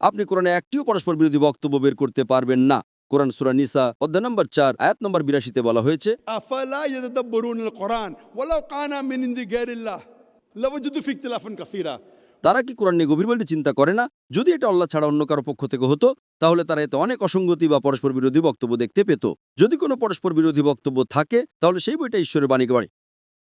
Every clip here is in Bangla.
আপনি কোরআনে একটিও পরস্পর বিরোধী বক্তব্য বের করতে পারবেন না। কোরআন সুরা নিসা অধ্যায় নম্বর চার আয়াত নম্বর বিরাশিতে বলা হয়েছে তারা কি কোরআন নিয়ে গভীরভাবে চিন্তা করে না? যদি এটা আল্লাহ ছাড়া অন্য কারও পক্ষ থেকে হতো তাহলে তারা এতে অনেক অসঙ্গতি বা পরস্পর বিরোধী বক্তব্য দেখতে পেত। যদি কোনো পরস্পর বিরোধী বক্তব্য থাকে তাহলে সেই বইটা ঈশ্বরের বাণীকে বাড়ি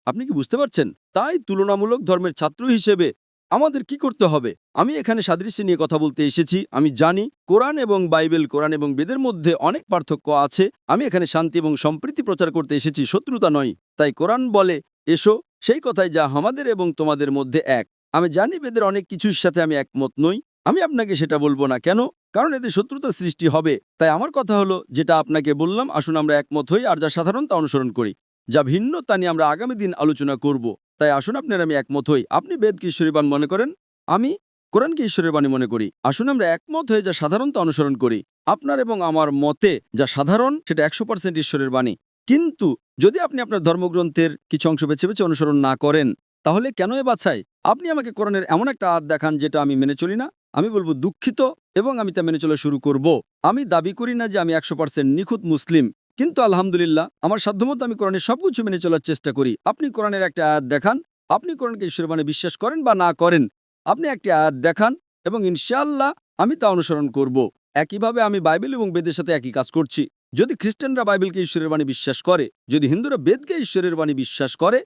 আপনি কি বুঝতে পারছেন? তাই তুলনামূলক ধর্মের ছাত্র হিসেবে আমাদের কি করতে হবে? আমি এখানে সাদৃশ্য নিয়ে কথা বলতে এসেছি। আমি জানি কোরআন এবং বাইবেল, কোরআন এবং বেদের মধ্যে অনেক পার্থক্য আছে। আমি এখানে শান্তি এবং সম্প্রীতি প্রচার করতে এসেছি, শত্রুতা নয়। তাই কোরআন বলে, এসো, সেই কথাই যা আমাদের এবং তোমাদের মধ্যে এক। আমি জানি বেদের অনেক কিছুর সাথে আমি একমত নই। আমি আপনাকে সেটা বলব না। কেন? কারণ এতে শত্রুতা সৃষ্টি হবে। তাই আমার কথা হলো, যেটা আপনাকে বললাম, আসুন আমরা একমত হই, আর যা সাধারণ তা অনুসরণ করি। যা ভিন্ন তা নিয়ে আমরা আগামী দিন আলোচনা করব। তাই আসুন আপনার আমি একমত হই। আপনি বেদকে ঈশ্বরী বাণ মনে করেন? আমি কোরআনকে ঈশ্বরের বাণী মনে করি? আসুন আমরা একমত হয়ে যা সাধারণত অনুসরণ করি। আপনার এবং আমার মতে যা সাধারণ, সেটা একশো পার্সেন্ট ঈশ্বরের বাণী কিন্তু যদি আপনি আপনার ধর্মগ্রন্থের কিছু অংশ বেছে বেছে অনুসরণ না করেন, তাহলে কেন এ বাছাই? আপনি আমাকে কোরআনের এমন একটা আদ দেখান যেটা আমি মেনে চলি না। আমি বলব দুঃখিত এবং আমি তা মেনে চলা শুরু করব। আমি দাবি করি না যে আমি একশো পার্সেন্ট নিখুঁত মুসলিম। কিন্তু আলহামদুলিল্লাহ, আমার সাধ্যমতো আমি কোরআনের সবকিছু মেনে চলার চেষ্টা করি। আপনি কোরআনের একটা আয়াত দেখান, আপনি কোরআনকে ঈশ্বরের বাণী বিশ্বাস করেন বা না করেন, আপনি একটি আয়াত দেখান এবং ইনশাআল্লাহ আমি তা অনুসরণ করব। একইভাবে আমি বাইবেল এবং বেদের সাথে একই কাজ করছি। যদি খ্রিস্টানরা বাইবেলকে ঈশ্বরের বাণী বিশ্বাস করে, যদি হিন্দুরা বেদকে ঈশ্বরের বাণী বিশ্বাস করে,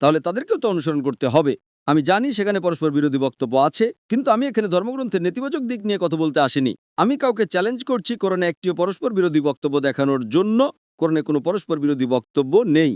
তাহলে তাদেরকেও তো অনুসরণ করতে হবে। আমি জানি সেখানে পরস্পর বিরোধী বক্তব্য আছে, কিন্তু আমি এখানে ধর্মগ্রন্থের নেতিবাচক দিক নিয়ে কথা বলতে আসিনি। আমি কাউকে চ্যালেঞ্জ করছি করোনা একটিও পরস্পর বিরোধী বক্তব্য দেখানোর জন্য করোনা কোনো পরস্পর বিরোধী বক্তব্য নেই।